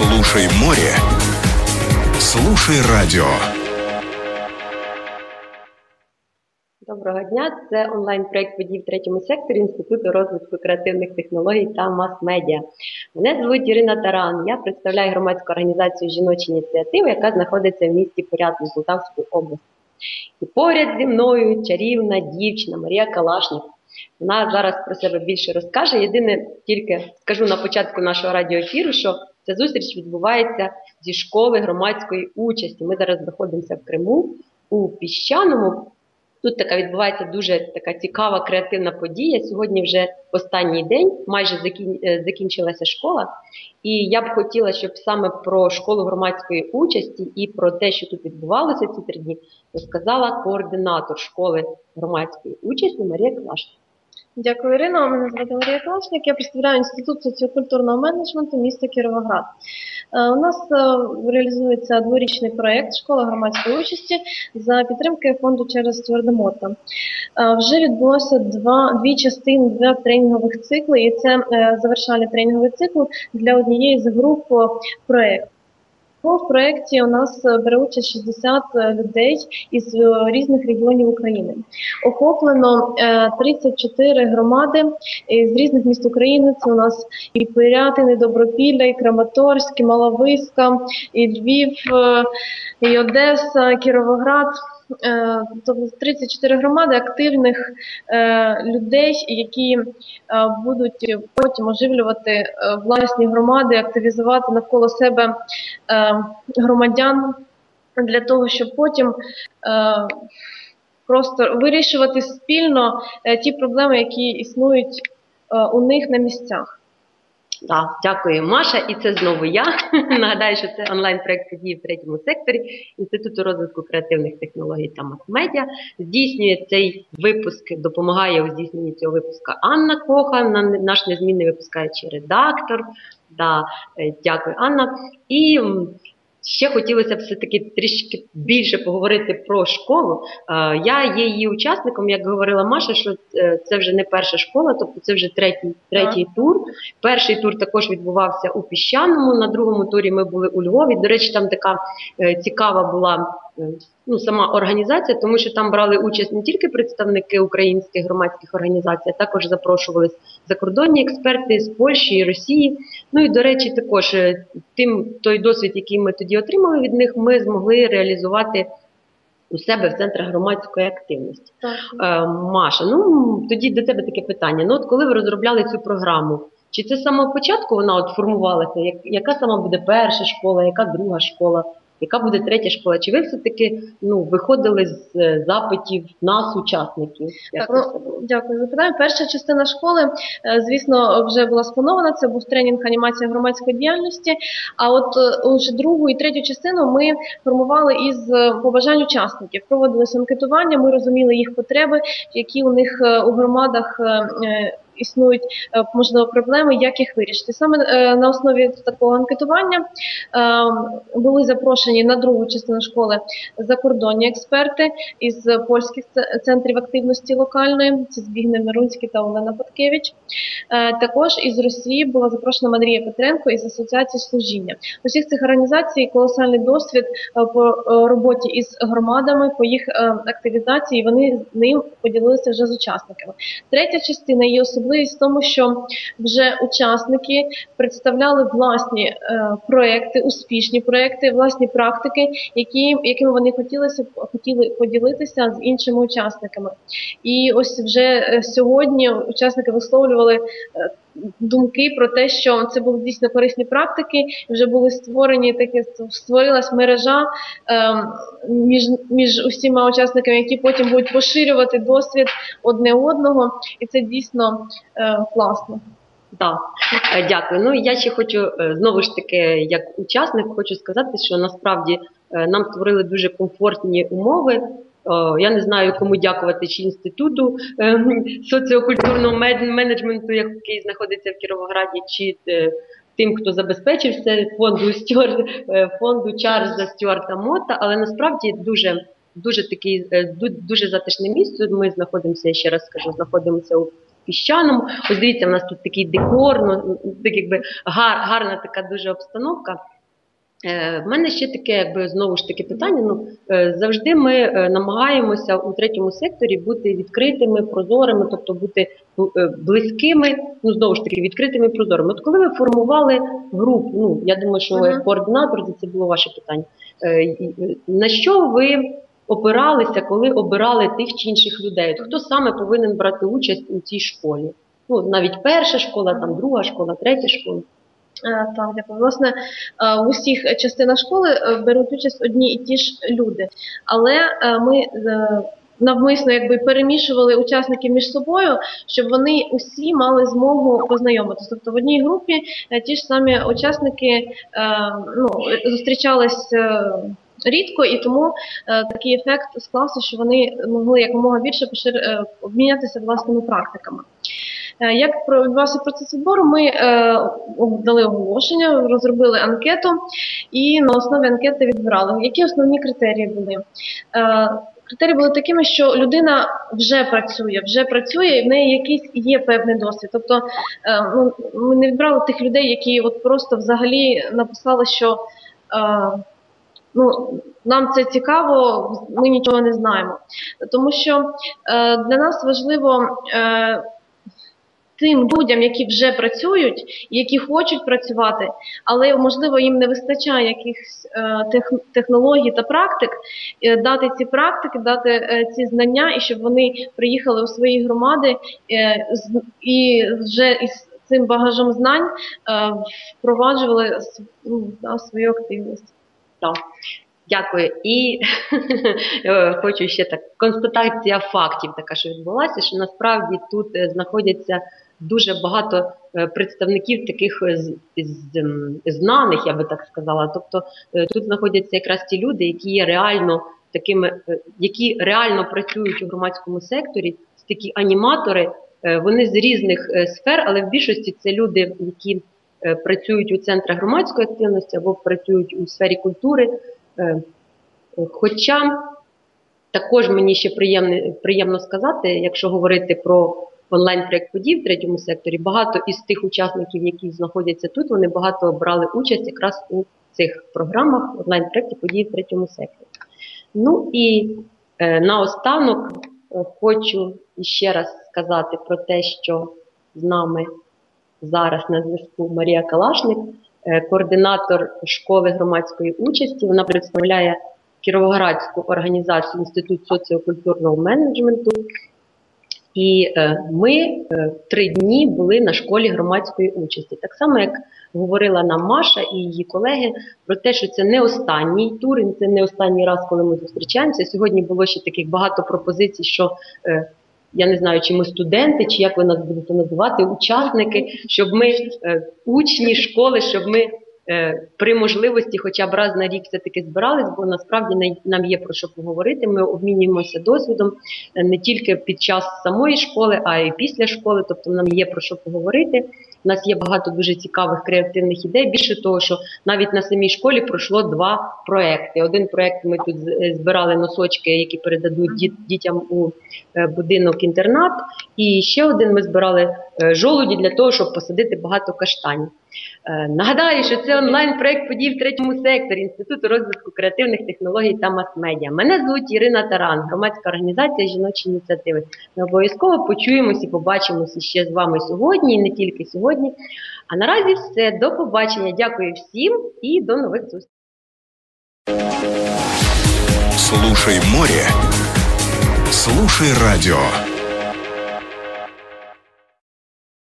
Слушай море. Слушай радіо. Доброго дня. Це онлайн-проект подій в третьому секторі Інституту розвитку креативних технологій та мас-медіа. Мене звуть Ірина Таран. Я представляю громадську організацію Жіночі ініціативи, яка знаходиться в місті Порядку Полтавської області. І поряд зі мною чарівна дівчина Марія Калашник. Вона зараз про себе більше розкаже. Єдине, тільки скажу на початку нашого радіоефіру, що ця зустріч відбувається зі школи громадської участі. Ми зараз знаходимося в Криму у піщаному. Тут така відбувається дуже така цікава креативна подія. Сьогодні вже останній день, майже е, закінчилася школа. І я б хотіла, щоб саме про школу громадської участі і про те, що тут відбувалося ці три дні, розказала координатор школи громадської участі Марія Клашка. Дякую, Ірина. Мене звати Марія Клашник. Я представляю інститут соціокультурного менеджменту міста Кіровоград. Е, у нас е, реалізується дворічний проєкт Школа громадської участі за підтримки фонду через Твердомота. Е, вже відбулося два, дві частини два тренінгових цикли, і це завершальний тренінговий цикл для однієї з груп проєкту. В проєкті у нас бере участь 60 людей із різних регіонів України. Охоплено 34 громади з різних міст України. Це у нас і Пирятин, Добропілля, і Краматорськ, і Малависка, і Львів, і Одеса, Кіровоград. Е, тобто 34 громади активних е, людей, які е, будуть потім оживлювати власні громади, активізувати навколо себе громадян для того, щоб потім просто вирішувати спільно ті проблеми, які існують у них на місцях. Так, дякую, Маша. І це знову я. Нагадаю, що це онлайн-проект події в третьому секторі Інституту розвитку креативних технологій та мас-медіа. Здійснює цей випуск, допомагає у здійсненні цього випуска Анна Коха, наш незмінний випускаючий редактор. Да, е, Дякую, Анна. І Ще хотілося б все-таки трішки більше поговорити про школу. Я є її учасником, як говорила Маша, що е, це вже не перша школа, тобто це вже третій третій тур. Перший тур також відбувався у піщаному. На другому турі ми були у Львові. До речі, там така е, цікава була е, ну, сама організація, тому що там брали участь не тільки представники українських громадських організацій, а також запрошувались закордонні експерти з Польщі і Росії. Ну і до речі, також е, тим той досвід, який ми тоді отримали від них, ми змогли реалізувати. У себе в центрах громадської активності. Так. Е, Маша, ну тоді до тебе таке питання. Ну, от коли ви розробляли цю програму, чи це з самого початку вона от формувалася? Як, яка сама буде перша школа, яка друга школа? Яка буде третя школа? Чи ви все-таки ну, виходили з е, запитів нас, учасників? Так, ну, Дякую за питання. Перша частина школи, е, звісно, вже була спланована. Це був тренінг анімація громадської діяльності. А от е, уже другу і третю частину ми формували із побажань учасників. Проводилися анкетування, ми розуміли їх потреби, які у них у громадах існують е, можливо проблеми, як їх вирішити. Саме е, на основі такого анкетування е, були запрошені на другу частину школи закордонні експерти із польських центрів активності локальної. Це Збігне Мирунський та Олена Паткевич. Також із Росії була запрошена Марія Петренко із асоціації служіння. Усіх цих організацій колосальний досвід по роботі із громадами, по їх активізації. Вони з ним поділилися вже з учасниками. Третя частина її особливо особливість в тому, що вже учасники представляли власні е, проекти, успішні проекти, власні практики, які, якими вони хотілися хотіли поділитися з іншими учасниками. І ось вже е, сьогодні учасники висловлювали. Думки про те, що це були дійсно корисні практики, вже були створені такі створилась мережа е, між між усіма учасниками, які потім будуть поширювати досвід одне одного, і це дійсно е, класно. Так, е, дякую. Ну я ще хочу е, знову ж таки, як учасник, хочу сказати, що насправді е, нам створили дуже комфортні умови. Я не знаю, кому дякувати, чи інституту соціокультурного менеджменту, який знаходиться в Кіровограді, чи тим, хто забезпечив це фонду Стюарт, фонду Чарльза Стюарта Мота, але насправді дуже дуже такий дуже затишне місце. Ми знаходимося, я ще раз скажу, знаходимося у піщаному. Ось дивіться, у нас тут такий декор, ну, так якби гар, гарна така дуже обстановка. Е, в мене ще таке, якби знову ж таки питання. Ну е, завжди ми е, намагаємося у третьому секторі бути відкритими, прозорими, тобто бути ну, близькими, ну знову ж таки, відкритими і прозорими. От коли ви формували групу, ну я думаю, що uh-huh. координатор це було ваше питання. На що ви опиралися, коли обирали тих чи інших людей? От Хто саме повинен брати участь у цій школі? Ну навіть перша школа, там друга школа, третя школа. Е, так, дякую. Власне, е, в усіх частинах школи е, беруть участь одні і ті ж люди, але ми навмисно якби перемішували учасників між собою, щоб вони усі мали змогу познайомитися. Тобто в одній групі ті ж самі учасники ну, зустрічались. Рідко і тому е, такий ефект склався, що вони могли якомога більше пошир, обмінятися власними практиками. Е, як відбувався процес відбору, ми е, дали оголошення, розробили анкету і на основі анкети відбирали. Які основні критерії були? Е, критерії були такими, що людина вже працює, вже працює, і в неї якийсь є певний досвід. Тобто ну, ми не відбрали тих людей, які от просто взагалі написали, що ну, нам це цікаво, ми нічого не знаємо. Тому що для нас важливо тим людям, які вже працюють, які хочуть працювати, але можливо їм не вистачає якихось е, технологій та практик, е, дати ці практики, дати е, ці знання, і щоб вони приїхали у свої громади і вже із цим багажем знань впроваджували ну, свою активність. Так. Дякую. І хочу ще так констатація фактів, така що відбулася, що насправді тут знаходяться дуже багато е, представників таких знаних, я би так сказала. Тобто е, тут знаходяться якраз ті люди, які є реально такими, е, які реально працюють у громадському секторі, такі аніматори. Вони з різних сфер, але в більшості це люди, які працюють у центрах громадської активності або працюють у сфері культури. Хоча також мені ще приємно приємно сказати, якщо говорити про онлайн-проєкт подій в третьому секторі. Багато із тих учасників, які знаходяться тут, вони багато брали участь якраз у цих програмах онлайн-проєкті подій в третьому секторі. Ну і е, наостанок е, хочу ще раз сказати про те, що з нами зараз на зв'язку Марія Калашник, е, координатор школи громадської участі. Вона представляє Кіровоградську організацію Інститут соціокультурного менеджменту. І е, ми е, три дні були на школі громадської участі. Так само, як говорила нам Маша і її колеги про те, що це не останній тур, і це не останній раз, коли ми зустрічаємося. Сьогодні було ще таких багато пропозицій, що е, я не знаю, чи ми студенти, чи як ви нас будете називати, учасники, щоб ми учні школи, щоб ми. Е, при можливості, хоча б раз на рік все таки збирались, бо насправді нам є про що поговорити. Ми обмінюємося досвідом е, не тільки під час самої школи, а й після школи. Тобто нам є про що поговорити. У нас є багато дуже цікавих креативних ідей. Більше того, що навіть на самій школі пройшло два проекти. Один проект ми тут е, збирали носочки, які передадуть дітям у будинок інтернат. І ще один ми збирали жолуді для того, щоб посадити багато каштанів. Е, нагадаю, що це онлайн-проект подій в третьому секторі Інституту розвитку креативних технологій та мас-медіа. Мене звуть Ірина Таран, громадська організація жіночі ініціативи. Ми обов'язково почуємося і побачимося ще з вами сьогодні, і не тільки сьогодні. А наразі все. До побачення. Дякую всім і до нових зустрічей. Слушай море. Слушай радио.